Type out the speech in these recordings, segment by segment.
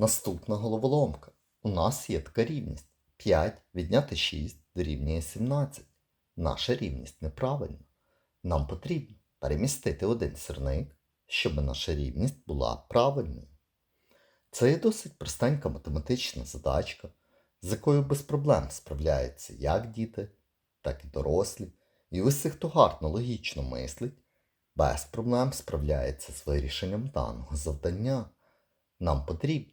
Наступна головоломка. У нас є така рівність. 5 відняти 6 дорівнює 17. Наша рівність неправильна. Нам потрібно перемістити один сірник, щоб наша рівність була правильною. Це є досить простенька математична задачка, з якою без проблем справляються як діти, так і дорослі. І усі, хто гарно логічно мислить, без проблем справляється з вирішенням даного завдання. Нам потрібно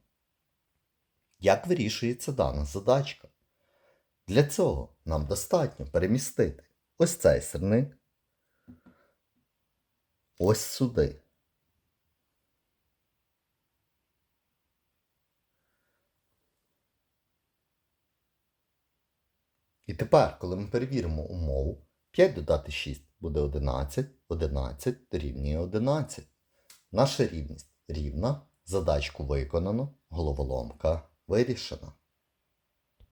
Як вирішується дана задачка? Для цього нам достатньо перемістити ось цей сирник ось сюди. І тепер, коли ми перевіримо умову, 5 додати 6 буде 11, 11 дорівнює 11. Наша рівність рівна, задачку виконано, головоломка вирішена.